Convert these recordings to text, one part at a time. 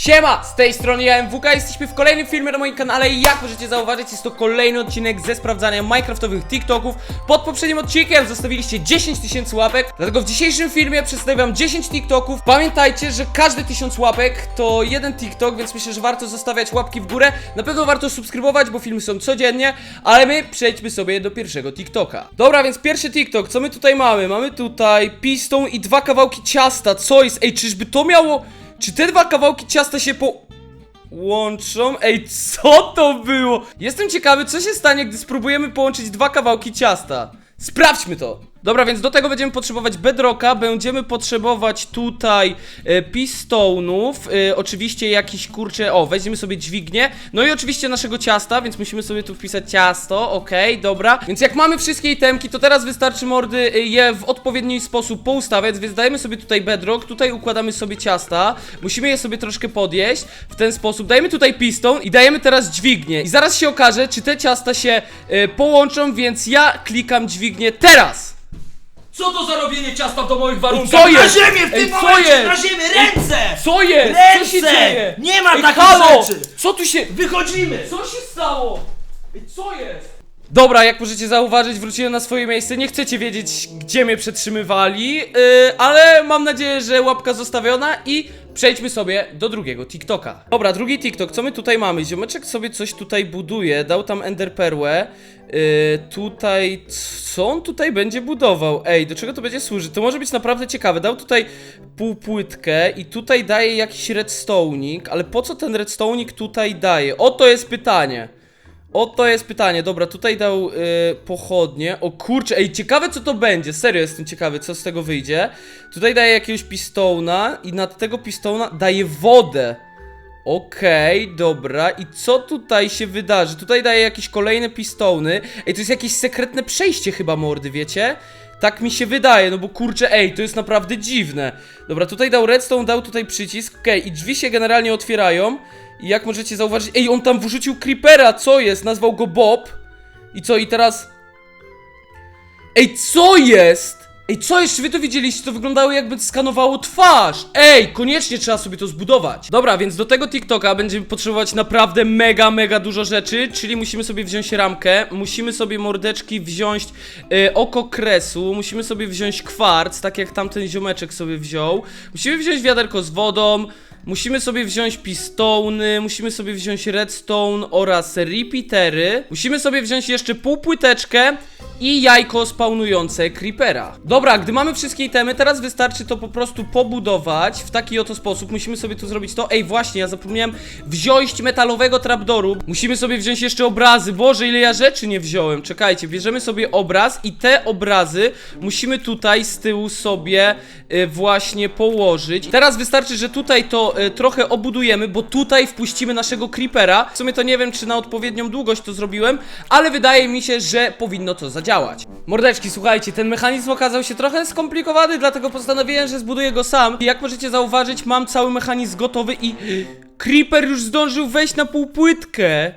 Siema, z tej strony ja MWK, jesteśmy w kolejnym filmie na moim kanale i jak możecie zauważyć jest to kolejny odcinek ze sprawdzania minecraftowych TikToków. Pod poprzednim odcinkiem zostawiliście 10 tysięcy łapek, dlatego w dzisiejszym filmie przedstawiam 10 TikToków. Pamiętajcie, że każdy 1000 łapek to jeden TikTok, więc myślę, że warto zostawiać łapki w górę. Na pewno warto subskrybować, bo filmy są codziennie, ale my przejdźmy sobie do pierwszego TikToka. Dobra, więc pierwszy TikTok, co my tutaj mamy? Mamy tutaj pistą i dwa kawałki ciasta, co jest? Ej, czyżby to miało... Czy te dwa kawałki ciasta się po... Łączą? Ej, co to było? Jestem ciekawy, co się stanie, gdy spróbujemy połączyć dwa kawałki ciasta. Sprawdźmy to! Dobra, więc do tego będziemy potrzebować bedrocka, będziemy potrzebować tutaj e, pistonów, e, oczywiście jakiś kurcze, o, weźmiemy sobie dźwignię, no i oczywiście naszego ciasta, więc musimy sobie tu wpisać ciasto, okej, dobra. Więc jak mamy wszystkie itemki, to teraz wystarczy mordy e, je w odpowiedni sposób poustawiać, więc dajemy sobie tutaj bedrock, tutaj układamy sobie ciasta, musimy je sobie troszkę podjeść w ten sposób, dajemy tutaj piston i dajemy teraz dźwignię. I zaraz się okaże, czy te ciasta się e, połączą, więc ja klikam dźwignię teraz! Co to za robienie ciasta w domowych warunkach? Co Na jest? ziemię w Ej, tym co momencie! jest? Na ziemię! Ręce! Co jest? Ręce! Co się dzieje? Nie ma Ej, takich halo! rzeczy! Co tu się... Wychodzimy! Co się stało? Ej, Co jest? Dobra, jak możecie zauważyć, wróciłem na swoje miejsce. Nie chcecie wiedzieć, gdzie mnie przetrzymywali, yy, ale mam nadzieję, że łapka zostawiona i przejdźmy sobie do drugiego TikToka. Dobra, drugi TikTok, co my tutaj mamy? Ziomeczek sobie coś tutaj buduje, dał tam enderperłę. Yy, tutaj, co on tutaj będzie budował? Ej, do czego to będzie służyć? To może być naprawdę ciekawe. Dał tutaj półpłytkę i tutaj daje jakiś redstone'ik, ale po co ten redstone'ik tutaj daje? Oto jest pytanie. Oto jest pytanie, dobra, tutaj dał y, pochodnie. O kurczę, ej, ciekawe co to będzie. Serio jestem ciekawy, co z tego wyjdzie. Tutaj daje jakiegoś pistona i nad tego pistona daje wodę. Okej, dobra. I co tutaj się wydarzy? Tutaj daje jakieś kolejne pistony. Ej, to jest jakieś sekretne przejście chyba, mordy, wiecie? Tak mi się wydaje, no bo kurczę, ej, to jest naprawdę dziwne. Dobra, tutaj dał redstone, dał tutaj przycisk, okej, i drzwi się generalnie otwierają. I jak możecie zauważyć, ej, on tam wrzucił creepera, co jest? Nazwał go Bob. I co, i teraz... Ej, co jest? Ej, co jest? Czy wy to widzieliście? To wyglądało jakby skanowało twarz. Ej, koniecznie trzeba sobie to zbudować. Dobra, więc do tego TikToka będziemy potrzebować naprawdę mega, mega dużo rzeczy, czyli musimy sobie wziąć ramkę, musimy sobie mordeczki wziąć e, oko kresu, musimy sobie wziąć kwarc, tak jak tamten ziomeczek sobie wziął. Musimy wziąć wiaderko z wodą, Musimy sobie wziąć pistony, musimy sobie wziąć redstone oraz repeatery. Musimy sobie wziąć jeszcze półpłyteczkę i jajko spawnujące creepera. Dobra, gdy mamy wszystkie itemy, teraz wystarczy to po prostu pobudować w taki oto sposób. Musimy sobie tu zrobić to. Ej, właśnie, ja zapomniałem wziąć metalowego trapdoru. Musimy sobie wziąć jeszcze obrazy. Boże, ile ja rzeczy nie wziąłem. Czekajcie, bierzemy sobie obraz i te obrazy musimy tutaj z tyłu sobie y, właśnie położyć. Teraz wystarczy, że tutaj to y, trochę obudujemy, bo tutaj wpuścimy naszego creepera. W sumie to nie wiem, czy na odpowiednią długość to zrobiłem, ale wydaje mi się, że powinno to zadziałać. Mordeczki, słuchajcie, ten mechanizm okazał się trochę skomplikowany, dlatego postanowiłem, że zbuduję go sam. I jak możecie zauważyć, mam cały mechanizm gotowy i creeper już zdążył wejść na półpłytkę.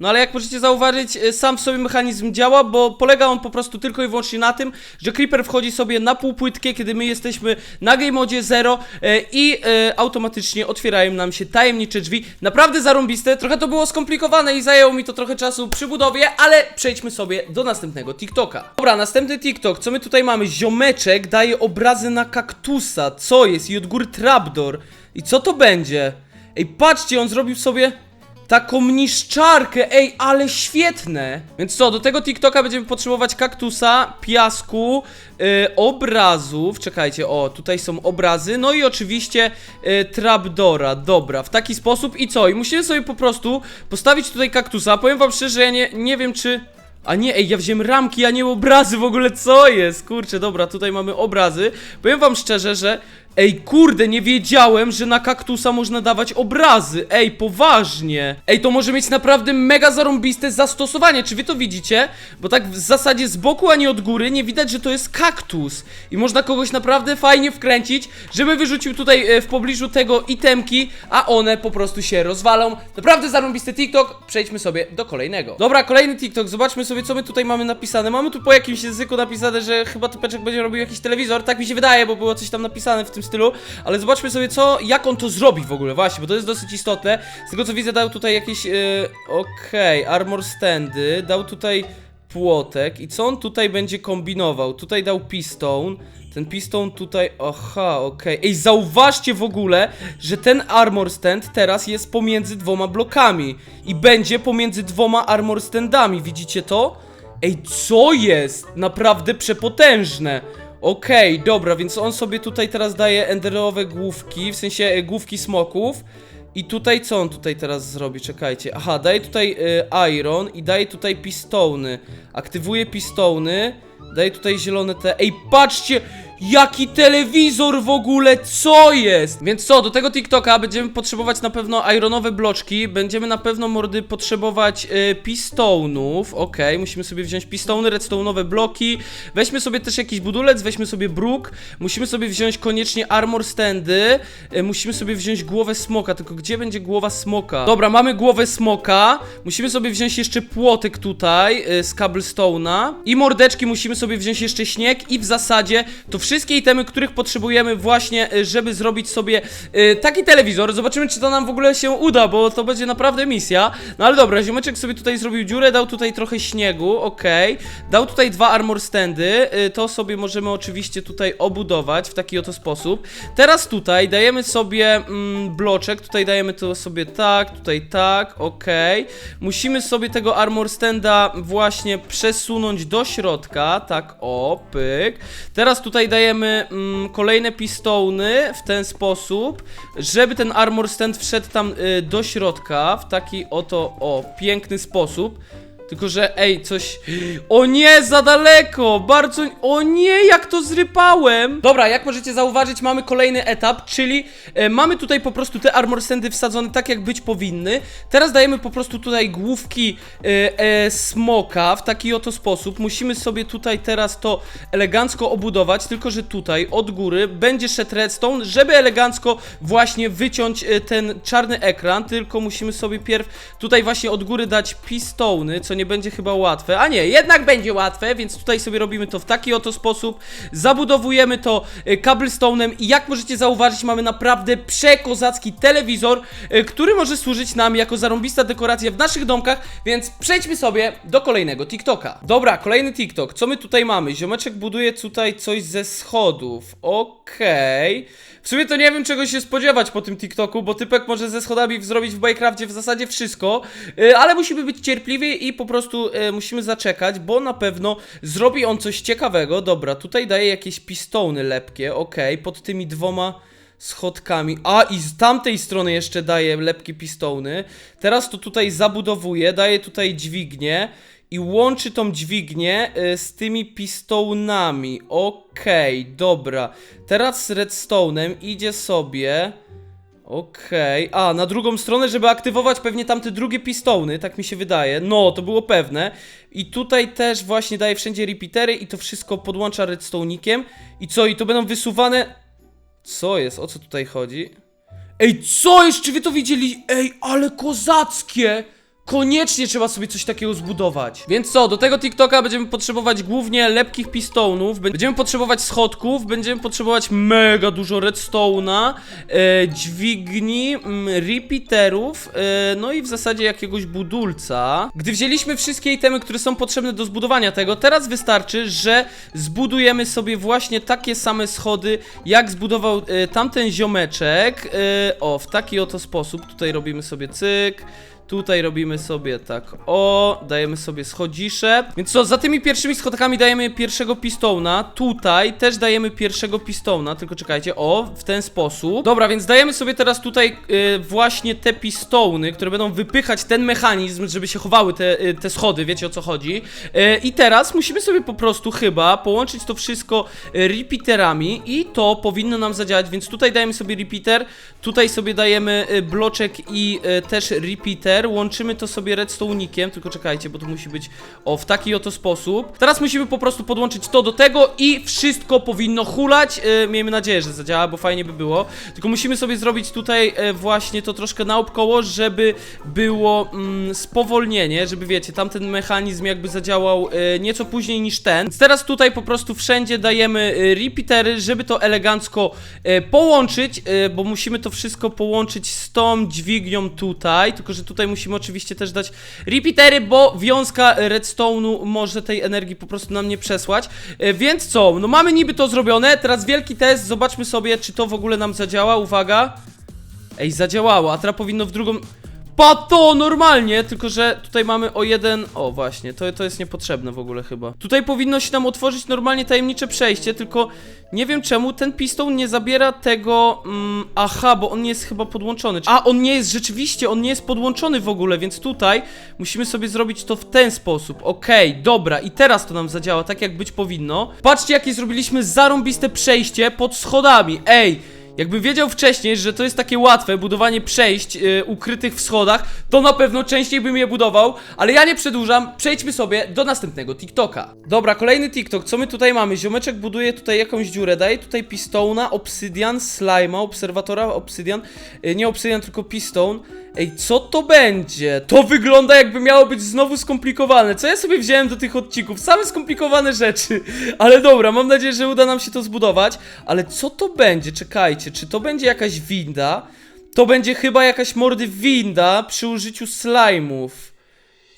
No ale jak możecie zauważyć, e, sam w sobie mechanizm działa, bo polega on po prostu tylko i wyłącznie na tym, że Creeper wchodzi sobie na półpłytkę, kiedy my jesteśmy na game modzie 0 e, i e, automatycznie otwierają nam się tajemnicze drzwi. Naprawdę zarąbiste, trochę to było skomplikowane i zajęło mi to trochę czasu przy budowie, ale przejdźmy sobie do następnego TikToka. Dobra, następny TikTok, co my tutaj mamy? Ziomeczek daje obrazy na kaktusa, co jest? I od góry trapdoor. I co to będzie? Ej, patrzcie, on zrobił sobie... Taką niszczarkę, ej, ale świetne! Więc co, do tego TikToka będziemy potrzebować kaktusa, piasku, yy, obrazów. Czekajcie, o, tutaj są obrazy, no i oczywiście yy, trapdora. Dobra, w taki sposób i co? I musimy sobie po prostu postawić tutaj kaktusa. Powiem wam szczerze, ja nie, nie wiem czy. A nie, ej, ja wziąłem ramki, a nie obrazy w ogóle, co jest? Kurczę, dobra, tutaj mamy obrazy. Powiem wam szczerze, że Ej, kurde, nie wiedziałem, że na kaktusa można dawać obrazy. Ej, poważnie. Ej, to może mieć naprawdę mega zarąbiste zastosowanie. Czy wy to widzicie? Bo tak w zasadzie z boku, a nie od góry nie widać, że to jest kaktus. I można kogoś naprawdę fajnie wkręcić, żeby wyrzucił tutaj e, w pobliżu tego itemki, a one po prostu się rozwalą. Naprawdę zarąbisty TikTok. Przejdźmy sobie do kolejnego. Dobra, kolejny TikTok. Zobaczmy sobie, co my tutaj mamy napisane. Mamy tu po jakimś języku napisane, że chyba Tupeczek będzie robił jakiś telewizor. Tak mi się wydaje, bo było coś tam napisane w tym stylu, ale zobaczmy sobie co, jak on to zrobi w ogóle, właśnie, bo to jest dosyć istotne. Z tego co widzę dał tutaj jakieś, yy, okej, armor standy, dał tutaj płotek i co on tutaj będzie kombinował? Tutaj dał piston, ten piston tutaj, aha, okej. Ej, zauważcie w ogóle, że ten armor stand teraz jest pomiędzy dwoma blokami i będzie pomiędzy dwoma armor standami, widzicie to? Ej, co jest? Naprawdę przepotężne. Okej, dobra, więc on sobie tutaj teraz daje enderowe główki, w sensie e, główki smoków. I tutaj co on tutaj teraz zrobi? Czekajcie. Aha, daje tutaj y, iron i daje tutaj pistony. Aktywuje pistony. Daje tutaj zielone te. Ej, patrzcie! Jaki telewizor w ogóle, co jest? Więc co, do tego TikToka będziemy potrzebować na pewno ironowe bloczki, będziemy na pewno mordy potrzebować y, pistonów, okej, musimy sobie wziąć pistony, redstone'owe bloki, weźmy sobie też jakiś budulec, weźmy sobie bruk, musimy sobie wziąć koniecznie armor standy, y, musimy sobie wziąć głowę smoka, tylko gdzie będzie głowa smoka? Dobra, mamy głowę smoka, musimy sobie wziąć jeszcze płotek tutaj y, z cobblestone'a. I mordeczki musimy sobie wziąć jeszcze śnieg i w zasadzie to wszystkie itemy, których potrzebujemy właśnie, y, żeby zrobić sobie y, taki telewizor. Zobaczymy, czy to nam w ogóle się uda, bo to będzie naprawdę misja. No ale dobra, ziomeczek sobie tutaj zrobił dziurę, dał tutaj trochę śniegu, okej. Dał tutaj dwa armor standy, y, to sobie możemy oczywiście tutaj obudować w taki oto sposób. Teraz tutaj dajemy sobie mm, bloczek, tutaj dajemy to sobie tak, tutaj tak, okej. Musimy sobie tego armor standa właśnie przesunąć do środka, tak o, pyk. Teraz tutaj dajemy mm, kolejne pistony w ten sposób, żeby ten armor stand wszedł tam y, do środka w taki oto, o, piękny sposób. Tylko, że ej, coś. O nie, za daleko! Bardzo. O nie, jak to zrypałem! Dobra, jak możecie zauważyć, mamy kolejny etap, czyli e, mamy tutaj po prostu te armor standy wsadzone tak, jak być powinny. Teraz dajemy po prostu tutaj główki e, e, smoka w taki oto sposób. Musimy sobie tutaj teraz to elegancko obudować, tylko że tutaj od góry będzie szedł redstone, żeby elegancko właśnie wyciąć e, ten czarny ekran. Tylko musimy sobie pierw tutaj właśnie od góry dać pistony, co nie będzie chyba łatwe. A nie, jednak będzie łatwe, więc tutaj sobie robimy to w taki oto sposób. Zabudowujemy to e, cobblestone'em i jak możecie zauważyć, mamy naprawdę przekozacki telewizor, e, który może służyć nam jako zarąbista dekoracja w naszych domkach, więc przejdźmy sobie do kolejnego TikToka. Dobra, kolejny TikTok. Co my tutaj mamy? Ziomeczek buduje tutaj coś ze schodów. Okej. W sumie to nie wiem czego się spodziewać po tym TikToku, bo typek może ze schodami zrobić w Minecrafcie w zasadzie wszystko, y, ale musimy być cierpliwi i po prostu y, musimy zaczekać, bo na pewno zrobi on coś ciekawego. Dobra, tutaj daje jakieś pistony lepkie, okej, pod tymi dwoma schodkami. A i z tamtej strony jeszcze daje lepkie pistony. Teraz to tutaj zabudowuje, daje tutaj dźwignię i łączy tą dźwignię y, z tymi pistonami. Okej, dobra. Teraz z redstone'em idzie sobie. Okej, a na drugą stronę, żeby aktywować pewnie tamte drugie pistony, tak mi się wydaje. No, to było pewne. I tutaj też właśnie daje wszędzie repeatery i to wszystko podłącza redstone'ikiem. I co, i to będą wysuwane. Co jest? O co tutaj chodzi? Ej, co jest? Czy wy to widzieli? Ej, ale kozackie! Koniecznie trzeba sobie coś takiego zbudować. Więc co, do tego TikToka będziemy potrzebować głównie lepkich pistonów, będziemy potrzebować schodków, będziemy potrzebować mega dużo redstone'a, e, dźwigni, mm, repeaterów, e, no i w zasadzie jakiegoś budulca. Gdy wzięliśmy wszystkie itemy, które są potrzebne do zbudowania tego, teraz wystarczy, że zbudujemy sobie właśnie takie same schody, jak zbudował e, tamten ziomeczek. E, o, w taki oto sposób. Tutaj robimy sobie cyk. Tutaj robimy sobie tak, o, dajemy sobie schodzisze. Więc co, za tymi pierwszymi schodkami dajemy pierwszego pistona. Tutaj też dajemy pierwszego pistona, tylko czekajcie, o, w ten sposób. Dobra, więc dajemy sobie teraz tutaj y, właśnie te pistony, które będą wypychać ten mechanizm, żeby się chowały te, y, te schody, wiecie o co chodzi. Y, I teraz musimy sobie po prostu chyba połączyć to wszystko y, repeaterami i to powinno nam zadziałać, więc tutaj dajemy sobie repeater, tutaj sobie dajemy y, bloczek i y, też repeater. Repeater, łączymy to sobie redstone'ikiem, tylko czekajcie, bo to musi być o w taki oto sposób. Teraz musimy po prostu podłączyć to do tego i wszystko powinno hulać. Yy, miejmy nadzieję, że zadziała, bo fajnie by było. Tylko musimy sobie zrobić tutaj e, właśnie to troszkę naokoło, żeby było mm, spowolnienie, żeby wiecie, tamten mechanizm jakby zadziałał e, nieco później niż ten. Więc teraz tutaj po prostu wszędzie dajemy e, repeatery, żeby to elegancko e, połączyć, e, bo musimy to wszystko połączyć z tą dźwignią tutaj, tylko że tutaj musimy oczywiście też dać repeatery, bo wiązka redstone'u może tej energii po prostu nam nie przesłać. E, Więc co, no mamy niby to zrobione, teraz wielki test, zobaczmy sobie, czy to w ogóle nam zadziała, uwaga. Ej, zadziałało, a teraz powinno w drugą... Pato, normalnie, tylko że tutaj mamy o jeden... O, właśnie, to, to jest niepotrzebne w ogóle chyba. Tutaj powinno się nam otworzyć normalnie tajemnicze przejście, tylko nie wiem czemu ten piston nie zabiera tego... Mm, aha, bo on nie jest chyba podłączony. A, on nie jest, rzeczywiście, on nie jest podłączony w ogóle, więc tutaj musimy sobie zrobić to w ten sposób. Okej, dobra, i teraz to nam zadziała tak, jak być powinno. Patrzcie, jakie zrobiliśmy zarąbiste przejście pod schodami. Ej! Jakbym wiedział wcześniej, że to jest takie łatwe budowanie przejść yy, ukrytych w schodach, to na pewno częściej bym je budował, ale ja nie przedłużam, przejdźmy sobie do następnego TikToka. Dobra, kolejny TikTok, co my tutaj mamy? Ziomeczek buduje tutaj jakąś dziurę, daje tutaj pistona, obsydian, slima, obserwatora, obsydian, yy, nie obsydian, tylko piston. Ej, co to będzie? To wygląda jakby miało być znowu skomplikowane. Co ja sobie wziąłem do tych odcinków? Same skomplikowane rzeczy. Ale dobra, mam nadzieję, że uda nam się to zbudować. Ale co to będzie? Czekajcie, czy to będzie jakaś winda? To będzie chyba jakaś mordy winda przy użyciu slime'ów.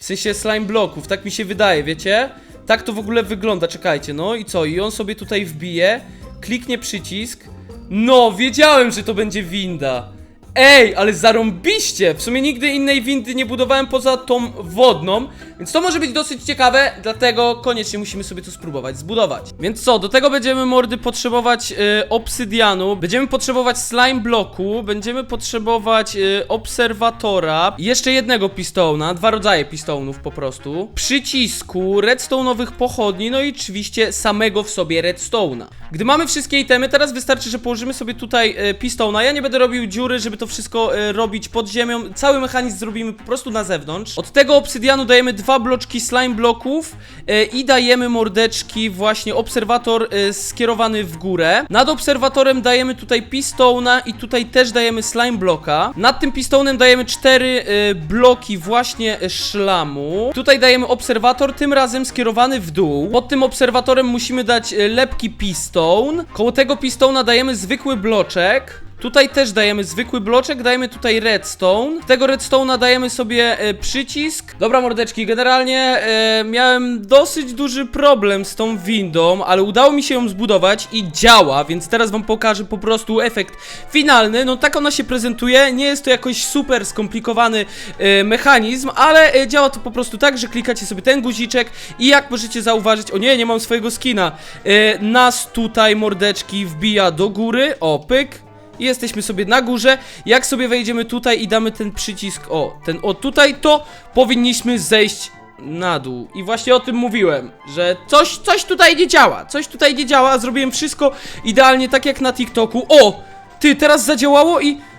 W sensie slime bloków, tak mi się wydaje, wiecie? Tak to w ogóle wygląda, czekajcie, no i co? I on sobie tutaj wbije, kliknie przycisk. No, wiedziałem, że to będzie winda. Ej, ale zarąbiście! W sumie nigdy innej windy nie budowałem poza tą wodną, więc to może być dosyć ciekawe, dlatego koniecznie musimy sobie to spróbować zbudować. Więc co, do tego będziemy mordy potrzebować y, obsydianu, będziemy potrzebować slime bloku, będziemy potrzebować y, obserwatora, jeszcze jednego pistona, dwa rodzaje pistonów po prostu, przycisku, redstone'owych pochodni, no i oczywiście samego w sobie redstone'a. Gdy mamy wszystkie itemy, teraz wystarczy, że położymy sobie tutaj e, pistona. Ja nie będę robił dziury, żeby to wszystko e, robić pod ziemią. Cały mechanizm zrobimy po prostu na zewnątrz. Od tego obsydianu dajemy dwa bloczki slime bloków e, i dajemy mordeczki właśnie obserwator e, skierowany w górę. Nad obserwatorem dajemy tutaj pistona i tutaj też dajemy slime bloka. Nad tym pistonem dajemy cztery e, bloki właśnie e, szlamu. Tutaj dajemy obserwator, tym razem skierowany w dół. Pod tym obserwatorem musimy dać e, lepki piston. Koło tego pistona dajemy zwykły bloczek. Tutaj też dajemy zwykły bloczek, dajemy tutaj redstone. Tego redstone'a dajemy sobie e, przycisk. Dobra mordeczki, generalnie e, miałem dosyć duży problem z tą windą, ale udało mi się ją zbudować i działa, więc teraz wam pokażę po prostu efekt finalny. No tak ona się prezentuje, nie jest to jakoś super skomplikowany e, mechanizm, ale e, działa to po prostu tak, że klikacie sobie ten guziczek i jak możecie zauważyć, o nie, nie mam swojego skina, e, nas tutaj mordeczki wbija do góry, o pyk, i jesteśmy sobie na górze. Jak sobie wejdziemy tutaj i damy ten przycisk, o, ten o tutaj, to powinniśmy zejść na dół. I właśnie o tym mówiłem, że coś, coś tutaj nie działa, coś tutaj nie działa, zrobiłem wszystko idealnie tak jak na TikToku. O! Ty, teraz zadziałało i...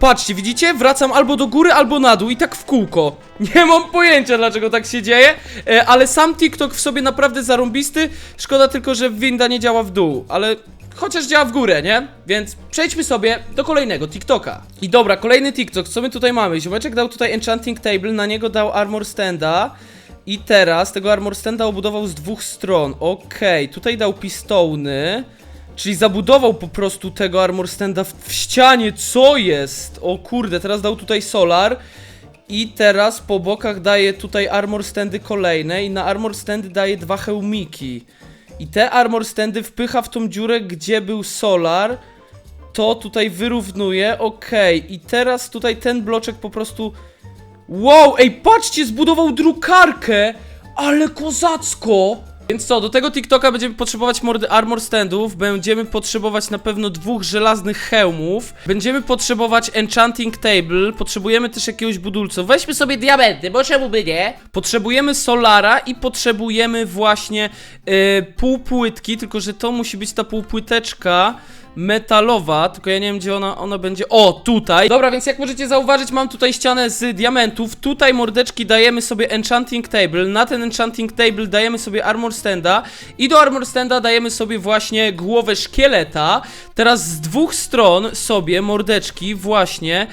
Patrzcie, widzicie? Wracam albo do góry, albo na dół i tak w kółko. Nie mam pojęcia, dlaczego tak się dzieje, e, ale sam TikTok w sobie naprawdę zarąbisty. Szkoda tylko, że winda nie działa w dół, ale chociaż działa w górę, nie? Więc przejdźmy sobie do kolejnego TikToka. I dobra, kolejny TikTok, co my tutaj mamy? Ziomeczek dał tutaj enchanting table, na niego dał armor standa. I teraz tego armor standa obudował z dwóch stron. Okej, tutaj dał pistony. Czyli zabudował po prostu tego armor standa w, w ścianie, co jest? O kurde, teraz dał tutaj solar. I teraz po bokach daje tutaj armor standy kolejne i na armor standy daje dwa hełmiki. I te armor standy wpycha w tą dziurę, gdzie był solar. To tutaj wyrównuje, okej. I teraz tutaj ten bloczek po prostu... Wow, ej, patrzcie, zbudował drukarkę! Ale kozacko! Więc co, do tego TikToka będziemy potrzebować mordy armor standów, będziemy potrzebować na pewno dwóch żelaznych hełmów, będziemy potrzebować enchanting table, potrzebujemy też jakiegoś budulca. Weźmy sobie diamenty, bo czemu by nie? Potrzebujemy solara i potrzebujemy właśnie yy, półpłytki, tylko że to musi być ta półpłyteczka metalowa, tylko ja nie wiem gdzie ona, ona będzie, o tutaj. Dobra, więc jak możecie zauważyć mam tutaj ścianę z diamentów, tutaj mordeczki dajemy sobie enchanting table, na ten enchanting table dajemy sobie armor standa. I do armor standa dajemy sobie właśnie głowę szkieleta, teraz z dwóch stron sobie mordeczki właśnie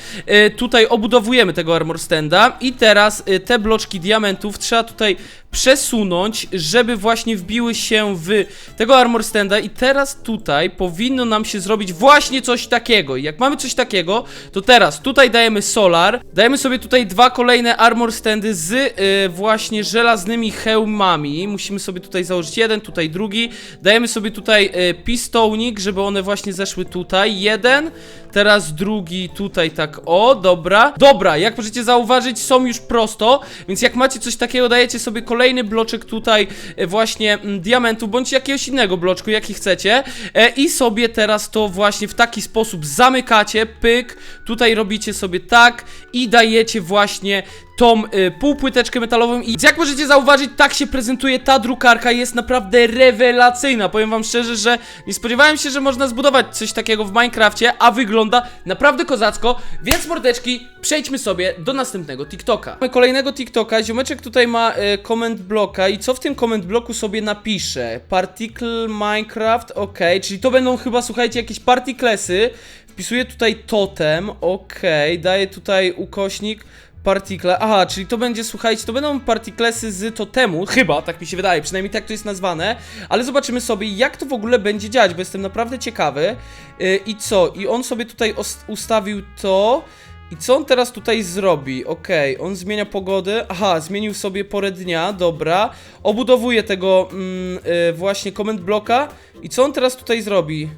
y, tutaj obudowujemy tego armor standa. I teraz y, te bloczki diamentów trzeba tutaj przesunąć, żeby właśnie wbiły się w tego armor standa i teraz tutaj powinno nam się zrobić właśnie coś takiego. I jak mamy coś takiego, to teraz tutaj dajemy solar, dajemy sobie tutaj dwa kolejne armor standy z y, właśnie żelaznymi hełmami. Musimy sobie tutaj założyć jeden, tutaj drugi. Dajemy sobie tutaj y, pistonik, żeby one właśnie zeszły tutaj. Jeden, teraz drugi tutaj tak o, dobra. Dobra, jak możecie zauważyć są już prosto, więc jak macie coś takiego, dajecie sobie kolejny bloczek tutaj e, właśnie mm, diamentu, bądź jakiegoś innego bloczku, jaki chcecie e, i sobie teraz to właśnie w taki sposób zamykacie, pyk, tutaj robicie sobie tak i dajecie właśnie tą y, półpłyteczkę metalową i jak możecie zauważyć, tak się prezentuje ta drukarka, jest naprawdę rewelacyjna. Powiem wam szczerze, że nie spodziewałem się, że można zbudować coś takiego w Minecrafcie, a wygląda naprawdę kozacko, więc mordeczki, przejdźmy sobie do następnego TikToka. Mamy kolejnego TikToka, ziomeczek tutaj ma y, comment bloka i co w tym comment bloku sobie napisze? Particle Minecraft, ok, czyli to będą chyba, słuchajcie, jakieś partiklesy. Wpisuję tutaj totem, okej, daję tutaj ukośnik Partikle. Aha, czyli to będzie, słuchajcie, to będą partiklesy z totemu, chyba, tak mi się wydaje, przynajmniej tak to jest nazwane, ale zobaczymy sobie, jak to w ogóle będzie działać, bo jestem naprawdę ciekawy. Yy, I co? I on sobie tutaj ustawił to. I co on teraz tutaj zrobi? Okej, on zmienia pogodę. Aha, zmienił sobie porę dnia, dobra. Obudowuje tego mm, yy, właśnie comment bloka. I co on teraz tutaj zrobi?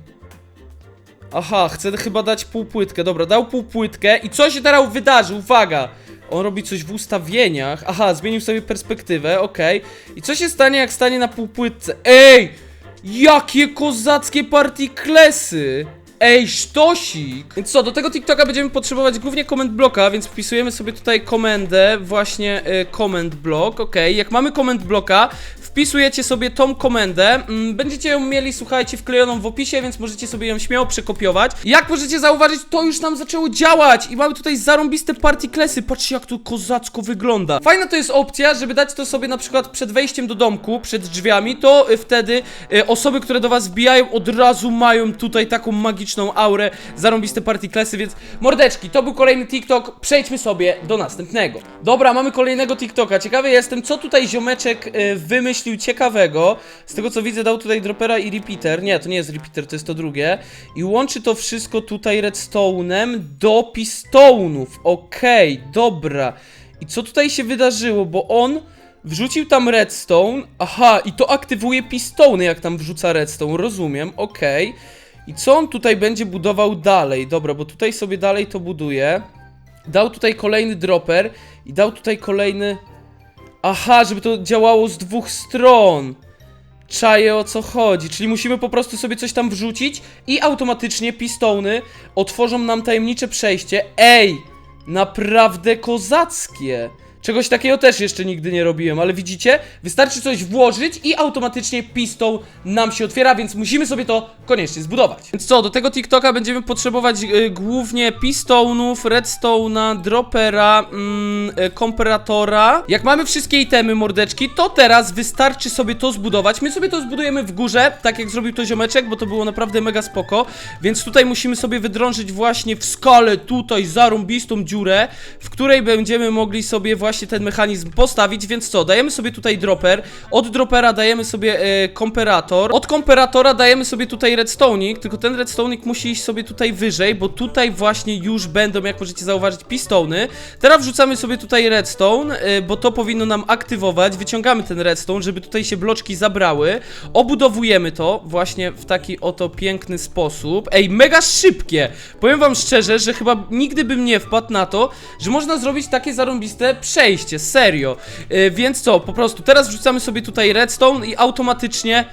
Aha, chce chyba dać półpłytkę. Dobra, dał półpłytkę i co się teraz wydarzy? Uwaga! On robi coś w ustawieniach. Aha, zmienił sobie perspektywę, okej. I co się stanie, jak stanie na półpłytce? Ej! Jakie kozackie partiklesy! Ej, sztosik! Więc co, do tego TikToka będziemy potrzebować głównie comment bloka, więc wpisujemy sobie tutaj komendę, właśnie y, comment block, okej. Jak mamy comment bloka, wpisujecie sobie tą komendę, mm, będziecie ją mieli, słuchajcie, wklejoną w opisie, więc możecie sobie ją śmiało przekopiować. Jak możecie zauważyć, to już nam zaczęło działać i mamy tutaj zarąbiste partiklesy, patrzcie jak to kozacko wygląda. Fajna to jest opcja, żeby dać to sobie na przykład przed wejściem do domku, przed drzwiami, to y, wtedy y, osoby, które do was wbijają, od razu mają tutaj taką magiczną aurę, zarąbiste partiklesy, więc mordeczki, to był kolejny TikTok, przejdźmy sobie do następnego. Dobra, mamy kolejnego TikToka, ciekawy jestem, co tutaj ziomeczek y, wymyślił ciekawego, z tego co widzę dał tutaj dropera i repeater, nie, to nie jest repeater, to jest to drugie, i łączy to wszystko tutaj redstone'em do pistone'ów, okej, dobra, i co tutaj się wydarzyło, bo on... Wrzucił tam redstone, aha, i to aktywuje pistony, jak tam wrzuca redstone, rozumiem, okej. I co on tutaj będzie budował dalej? Dobra, bo tutaj sobie dalej to buduje. Dał tutaj kolejny dropper i dał tutaj kolejny... Aha, żeby to działało z dwóch stron. Czaję o co chodzi, czyli musimy po prostu sobie coś tam wrzucić i automatycznie pistony otworzą nam tajemnicze przejście. Ej, naprawdę kozackie. Czegoś takiego też jeszcze nigdy nie robiłem, ale widzicie? Wystarczy coś włożyć i automatycznie pistol nam się otwiera, więc musimy sobie to koniecznie zbudować. Więc co, do tego TikToka będziemy potrzebować y, głównie pistonów, redstone'a, dropera, y. Jak mamy wszystkie itemy, mordeczki, to teraz wystarczy sobie to zbudować. My sobie to zbudujemy w górze, tak jak zrobił to ziomeczek, bo to było naprawdę mega spoko. Więc tutaj musimy sobie wydrążyć właśnie w skalę tutaj zarąbistą dziurę, w której będziemy mogli sobie właśnie ten mechanizm postawić, więc co, dajemy sobie tutaj dropper, od dropera dajemy sobie e, komperator, od komperatora dajemy sobie tutaj redstone'ik, tylko ten redstone'ik musi iść sobie tutaj wyżej, bo tutaj właśnie już będą, jak możecie zauważyć, pistony. Teraz wrzucamy sobie tutaj redstone, e, bo to powinno nam aktywować, wyciągamy ten redstone, żeby tutaj się bloczki zabrały, obudowujemy to właśnie w taki oto piękny sposób. Ej, mega szybkie! Powiem wam szczerze, że chyba nigdy bym nie wpadł na to, że można zrobić takie zarąbiste przejście, serio. Yy, więc co, po prostu teraz wrzucamy sobie tutaj redstone i automatycznie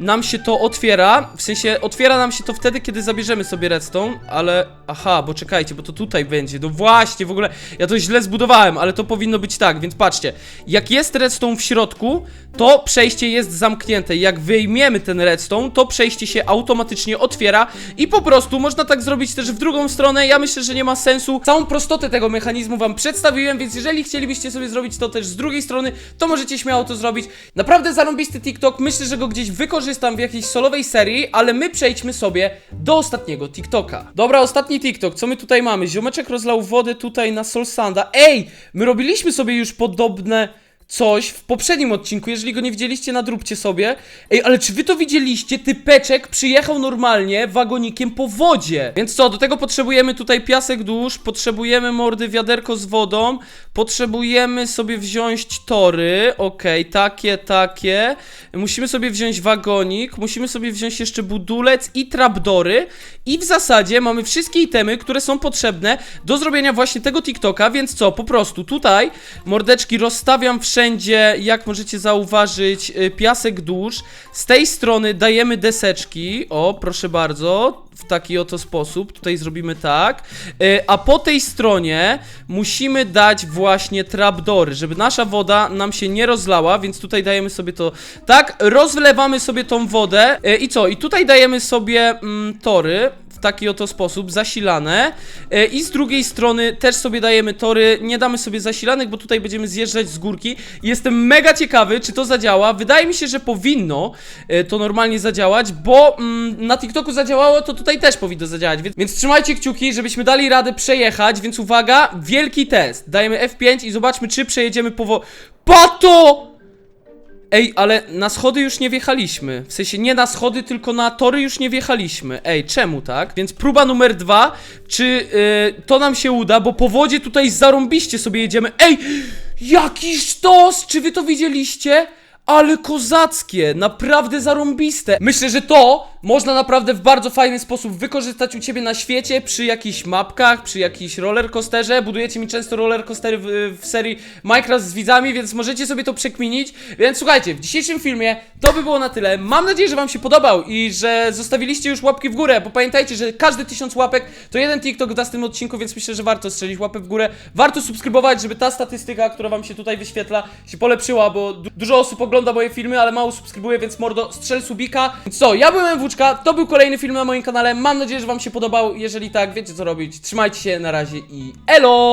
nam się to otwiera. W sensie otwiera nam się to wtedy, kiedy zabierzemy sobie redstone, ale aha, bo czekajcie, bo to tutaj będzie. No właśnie, w ogóle ja to źle zbudowałem, ale to powinno być tak, więc patrzcie. Jak jest redstone w środku, to przejście jest zamknięte. Jak wyjmiemy ten redstone, to przejście się automatycznie otwiera i po prostu można tak zrobić też w drugą stronę. Ja myślę, że nie ma sensu. Całą prostotę tego mechanizmu wam przedstawiłem, więc jeżeli chcielibyście sobie zrobić to też z drugiej strony, to możecie śmiało to zrobić. Naprawdę zarąbisty TikTok. Myślę, że go gdzieś wykorzystam w jakiejś solowej serii, ale my przejdźmy sobie do ostatniego TikToka. Dobra, ostatni TikTok. Co my tutaj mamy? Ziomeczek rozlał wodę tutaj na Solsanda. Ej, my robiliśmy sobie już podobne coś w poprzednim odcinku, jeżeli go nie widzieliście, nadróbcie sobie. Ej, ale czy wy to widzieliście? Typeczek przyjechał normalnie wagonikiem po wodzie. Więc co, do tego potrzebujemy tutaj piasek dusz, potrzebujemy mordy wiaderko z wodą, potrzebujemy sobie wziąć tory, okej, takie, takie. Musimy sobie wziąć wagonik, musimy sobie wziąć jeszcze budulec i trapdory i w zasadzie mamy wszystkie itemy, które są potrzebne do zrobienia właśnie tego TikToka, więc co, po prostu tutaj mordeczki rozstawiam wszędzie, jak możecie zauważyć, y, piasek dusz. Z tej strony dajemy deseczki, o proszę bardzo, w taki oto sposób, tutaj zrobimy tak, Y, a po tej stronie musimy dać właśnie trapdory, żeby nasza woda nam się nie rozlała, więc tutaj dajemy sobie to tak, rozlewamy sobie tą wodę. Y, i co, i tutaj dajemy sobie mm, tory, w taki oto sposób, zasilane. E, i z drugiej strony też sobie dajemy tory, nie damy sobie zasilanych, bo tutaj będziemy zjeżdżać z górki. Jestem mega ciekawy, czy to zadziała, wydaje mi się, że powinno e, to normalnie zadziałać, bo mm, na TikToku zadziałało, to tutaj też powinno zadziałać, więc, więc trzymajcie kciuki, żebyśmy dali radę przejechać, więc uwaga, wielki test, dajemy F5 i zobaczmy, czy przejedziemy powo... Pato! Ej, ale na schody już nie wjechaliśmy. W sensie nie na schody, tylko na tory już nie wjechaliśmy. Ej, czemu tak? Więc próba numer dwa. Czy y, to nam się uda? Bo po wodzie tutaj zarąbiście sobie jedziemy. Ej! Jaki sztos! Czy wy to widzieliście? Ale kozackie, naprawdę zarąbiste. Myślę, że to można naprawdę w bardzo fajny sposób wykorzystać u ciebie na świecie, przy jakichś mapkach, przy jakiejś rollercoasterze. Budujecie mi często rollercoastery w, w serii Minecraft z widzami, więc możecie sobie to przekminić. Więc słuchajcie, w dzisiejszym filmie to by było na tyle. Mam nadzieję, że wam się podobał i że zostawiliście już łapki w górę, bo pamiętajcie, że każdy tysiąc łapek to jeden TikTok w następnym odcinku, więc myślę, że warto strzelić łapę w górę. Warto subskrybować, żeby ta statystyka, która wam się tutaj wyświetla, się polepszyła, bo du dużo osób ogląda moje filmy, ale mało subskrybuje, więc mordo, strzel subika. Co, ja byłem Włóczka, to był kolejny film na moim kanale. Mam nadzieję, że wam się podobał. Jeżeli tak, wiecie co robić. Trzymajcie się, na razie i elo!